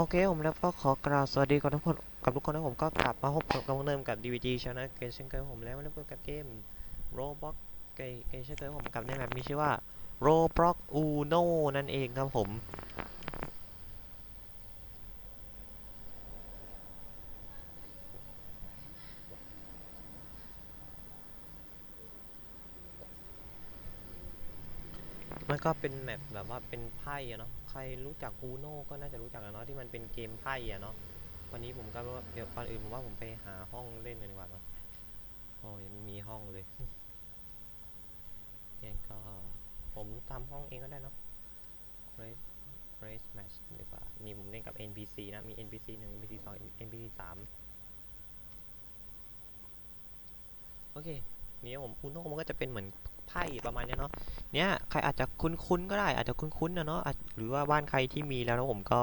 โอเคผมแล้วก็ขอกราบสวัสดีกับทุกคนกับทุกคนนะผมก็กลับมาพบกับเดิมกับ DVG ช n น l เกมเช่นเคยผมแล้วมาเล่นกับเกม Roblox เกมเกมเช่นเคยผมกับในแบบมีชื่อว่า Roblox Uno นั่นเองครับผม มันก็เป็นแมปแบบว่าเป็นไพ่เนาะ ใครรู้จัก Uno ก็น่าจะรู้จักอะเนาะที่มันเป็นเกมไพ่อะเนาะวันนี้ผมก็ว่าเดี๋ยวก่อนอื่นผมว่าผมไปหาห้องเล่นกันดีกว่าเนาะโอ้ยังไม่มีห้องเลยงั้นก็ผมทำห้องเองก็ได้เนาะ Race Race Match ดีกว่า นี่ผมเล่นกับ NPC นะ มี NPC หนึ่ง NPC สอง NPC สามโอเค นี่ผม Uno มันก็จะเป็นเหมือน ไพ่ประมาณนี้เนาะเนี้ยใครอาจจะคุ้นๆก็ได้อาจจะคุ้นๆนะเนาะหรือว่าบ้านใครที่มีแล้วนะผมก็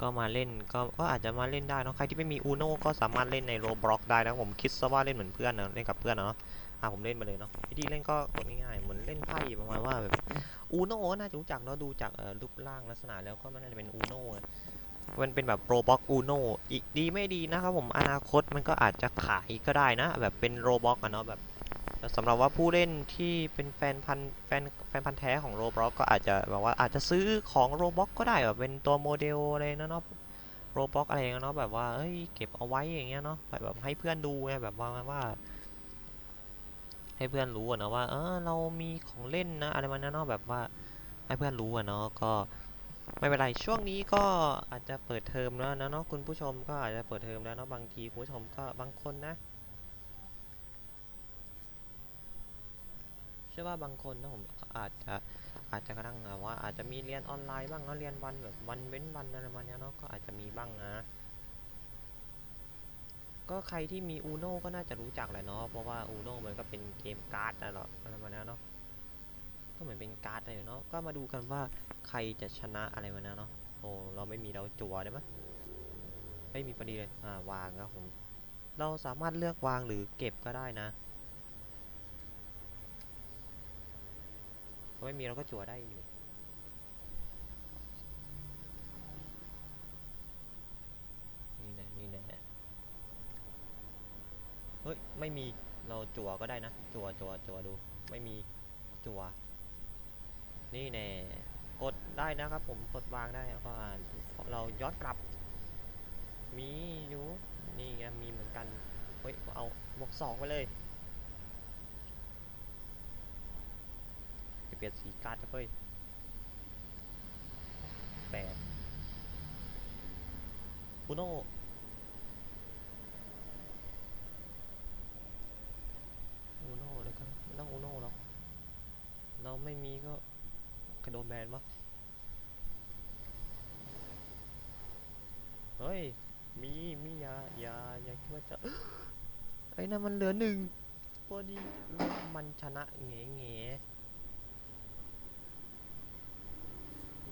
ก็มาเล่นก็ก็อาจจะมาเล่นได้เนอะใครที่ไม่มี Uno ก็สามารถเล่นใน Roblox ได้นะผมคิดซะว่าเล่นเหมือนเพื่อนนะเล่นกับเพื่อนเนาะอะผมเล่นมาเลยเนาะวิธีเล่นก็กดง่ายๆเหมือนเล่นไพ่ประมาณว่าแบบ Uno ก็น่าจะรู้จักเนาะดูจากเอ่อรูปร่างลักษณะแล้วก็มันน่าจะเป็น Uno อะมันเป็นแบบ Roblox Uno อีกดีไม่ดีนะครับผมอนาคตมันก็อาจจะขายก็ได้นะ แบบเป็น Roblox อะเนาะแบบ สำหรับว่าผู้เล่นที่เป็นแฟนพันแฟนแฟนพันธ์แท้ของ Roblox ก็อาจจะแบบว่าอาจจะซื้อของ Roblox ก็ได้แบบเป็นตัวโมเดลอะไรนะเนาะโรบล็อกอะไรเงี้ยเนาะแบบว่าเอ้ยเก็บเอาไว้อย่างเงี้ยเนาะแบบแบบให้เพื่อนดูไงแบบว่าว่าให้เพื่อนรู้อะเนาะว่าเออเรามีของเล่นนะอะไรมาเนาะแบบว่าให้เพื่อนรู้อะเนาะก็ไม่เป็นไรช่วงนี้ก็อาจจะเปิดเทอมแล้วนะเนาะคุณผู้ชมก็อาจจะเปิดเทอมแล้วเนาะบางทีคุณผู้ชมก็บางคนนะ เชื่อว่าบางคนนะผมก็อาจจะอาจจะกระทั่งว่าอาจจะมีเรียนออนไลน์บ้างเนาะเรียนวันแบบวันเว้นวันอะไรประมาณเนี้ยเนาะก็อาจจะมีบ้างนะก็ใครที่มี Uno ก็น่าจะรู้จักแหละเนาะเพราะว่า Uno มันก็เป็นเกมการ์ดนะหรออะไรมาแล้วเนาะก็เหมือนเป็นการ์ดเลยเนาะก็มาดูกันว่าใครจะชนะอะไรมาแล้วเนาะโอ้เราไม่มีเราจั่วได้ไหมไม่มีพอดีเลยอ่าวางครับผมเราสามารถเลือกวางหรือเก็บก็ได้นะาไม่มีเราก็จั่วได้อยู่นี่นะนี่นะเฮ้ย ไม่มีเราจั่วก็ได้นะ จั่วจั่วจั่วดู ไม่มีจั่วนี่แน่กดได้นะครับผมกดวางได้แล้วก็อ่านเราย้อนกลับ มีอยู่นี่ไงมีเหมือนกันเฮ้ยเอาบวกสองไปเลยจะเปลี่ยนสีการ์ดไปเฮ้ยแปดอุโนอูโน่เลยก็ไม่ต้องอูโน่หรอกเราไม่มีก็กระโดนแบนวะเฮ้ย มี มียา ยา ยาคิดว่าจะไอ้นั่นมันเหลือหนึ่งพอดี มันชนะเงี้เงี้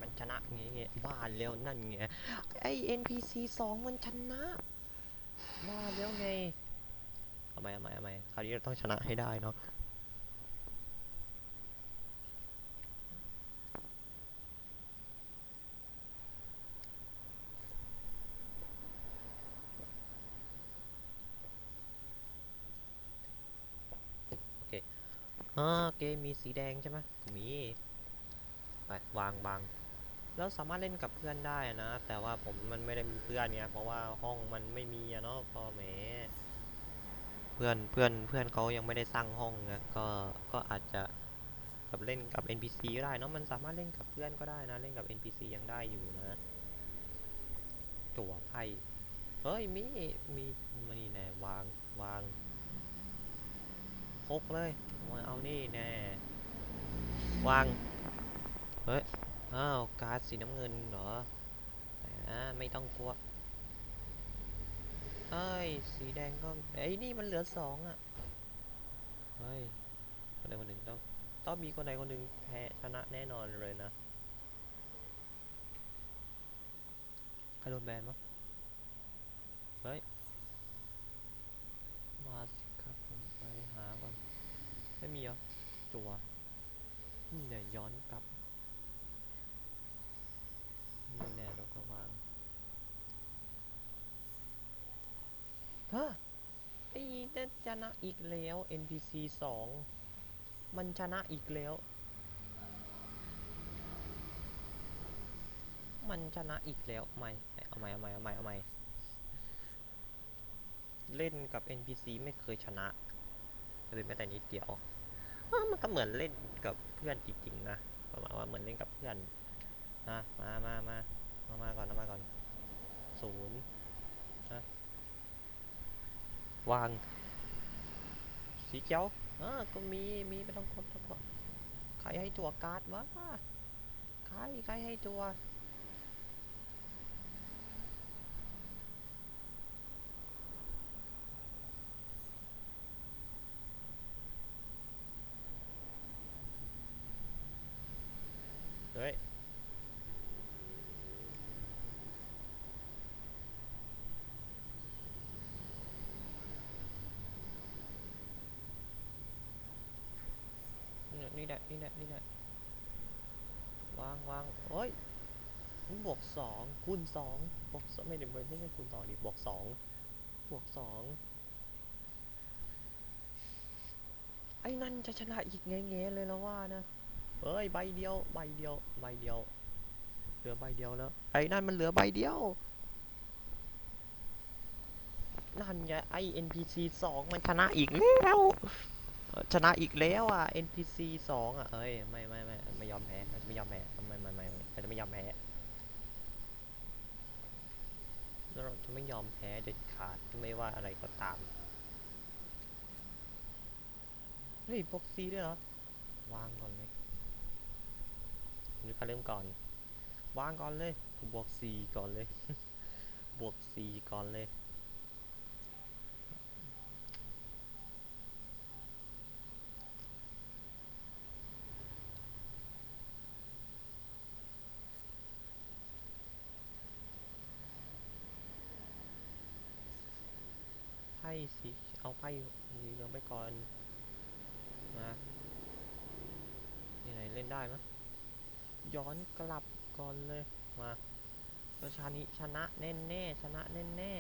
มัน ชนะเงี้เงี้บ้าแล้วนั่นไงไอ NPC สองมันชนะบ้าแล้วไงเอาใหมเอาใหมเอาใหมคราวนี้เราต้องชนะให้ได้เนาะโอเคอ่าเกมมีสีแดงใช่ไหมมี ไป วางวาง แล้วสามารถเล่นกับเพื่อนได้นะ แต่ว่าผมมันไม่ได้มีเพื่อนเนี่ยเพราะว่าห้องมันไม่มีอะเนาะพอแหมเพื่อนเพื่อนเพื่อนเขายังไม่ได้สร้างห้องนะก็ก็อาจจะแบบเล่นกับ NPC ก็ได้เนอะมันสามารถเล่นกับเพื่อนก็ได้นะ เล่นกับ NPC ยังได้อยู่นะจั่วไพ่เฮ้ยมีมีมานี่แน่วางวางพกเลยมาเอานี่แน่วางเฮ้ย อ้าวการ์ดสีน้ำเงินเหรออ่าไม่ต้องกลัวเอ้ยสีแดงก็ไอ้ยนี่มันเหลือสองอะเฮ้ยคนใดคนหนึ่งต้องต้องมีคนใดคนหนึ่งแพ้ชนะแน่นอนเลยนะใครโดนแบนวะเฮ้ยมาสิครับผมไปหาก่อนไม่มีเหรอจัวนี่เนี่ยย้อนกลับ ยิงแน่เราก็วางฮะไอ้นั่นชนะอีกแล้ว NPC สองมันชนะอีกแล้ว มันชนะอีกแล้วไม่เอาไม่เอาใหม่เอาใหม่เอาใหม่เล่นกับ NPC ไม่เคยชนะเลยแม้แต่นิดเดียวมันก็เหมือนเล่นกับเพื่อนจริงๆนะประมาณว่าเหมือนเล่นกับเพื่อน นะมามามามามาก่อนมามาก่อนศูนย์นะวาง สีเขียวอ่าก็มี มีไม่ต้องกดต้องกดใครให้จั่วการ์ดวะใครใครให้จั่วเฮ้ย นี่แหละนี่แหละนี่แน่วางวางโอ้ยบวกสองคูณสองบวกสองไม่ได้ไม่ใช่คูณสองดิบวกสองบวกสองไอ้นั่นจะชนะอีกแง่ๆเลยแล้วว่านะเอ้ยใบเดียวใบเดียวใบเดียว เหลือใบเดียวแล้ว ไอ้นั่นมันเหลือใบเดียวนั่นไงไอ้ NPC สองมันชนะอีกแล้ว ชนะอีกแล้วอะ NPC สองอะ เอ้ย ไม่ไม่ไม่ไม่ยอมแพ้จะไม่ยอมแพ้ ไม่ไม่ไม่ไม่จะไม่ยอมแพ้เราจะไม่ยอมแพ้เด็ดขาดไม่ว่าอะไรก็ตาม เฮ้ยบวกซีด้วยเหรอ วางก่อนเลยนี่เขาเริ่มก่อน วางก่อนเลย บวกซีก่อนเลย บวกซีก่อนเลย สีเอาไพ่สีเหลืองไปก่อนมานี่ไหนเล่นได้ไหมย้อนกลับก่อนเลยมาประชานิชนะแน่แน่ชนะแน่แน่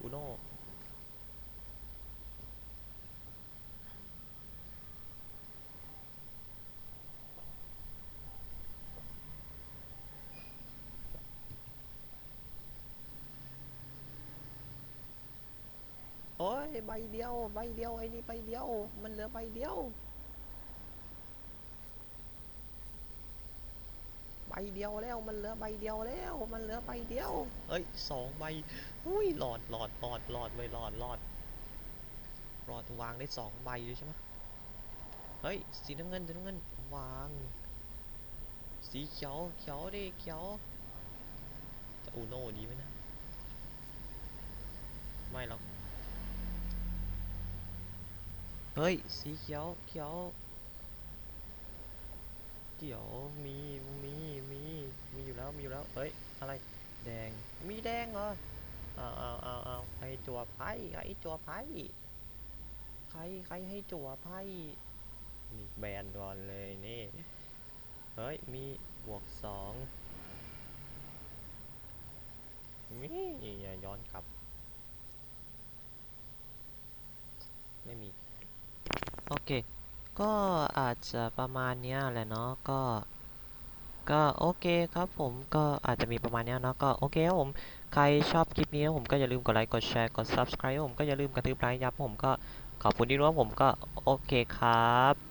อูโน่ โอ้ยใบเดียวใบเดียวไอ้นี่ใบเดียว มันเหลือใบเดียวใบเดียวแล้วมันเหลือใบเดียวแล้ว มันเหลือใบเดียว เอ้ยสองใบอุ้ยหลอดหลอดหลอดหลอดไว้หลอดหลอดหลอดวางได้สองใบเลยใช่ไหมเฮ้ยสีน้ำเงินสีน้ำเงินวาง สีเขียวเขียวดิเขียวจะอูโน่ดีไหมนะไม่หรอก เฮ้ย สีเขียว เขียว เขียว มี มี มี มีอยู่แล้ว มีอยู่แล้ว เฮ้ย อะไร แดง มีแดงเหรอเอาเอาเอาเอาใครจั่วไพ่ใครจั่วไพ่ใคร ใครให้จั่วไพ่นี่แบนก่อนเลยนี่ เฮ้ย มีบวกสองนี่อย่าย้อนกลับ ไม่มี โอเค ก็อาจจะประมาณเนี้ยแหละเนาะ ก็ ก็โอเคครับผม ก็อาจจะมีประมาณเนี้ยเนาะ ก็โอเคครับผม ใครชอบคลิปนี้ผมก็อย่าลืมกดไลค์ กดแชร์ กด subscribe ผมก็อย่าลืมกระทืบไลค์ยับผมก็ขอบคุณที่ร่วมผมก็โอเคครับ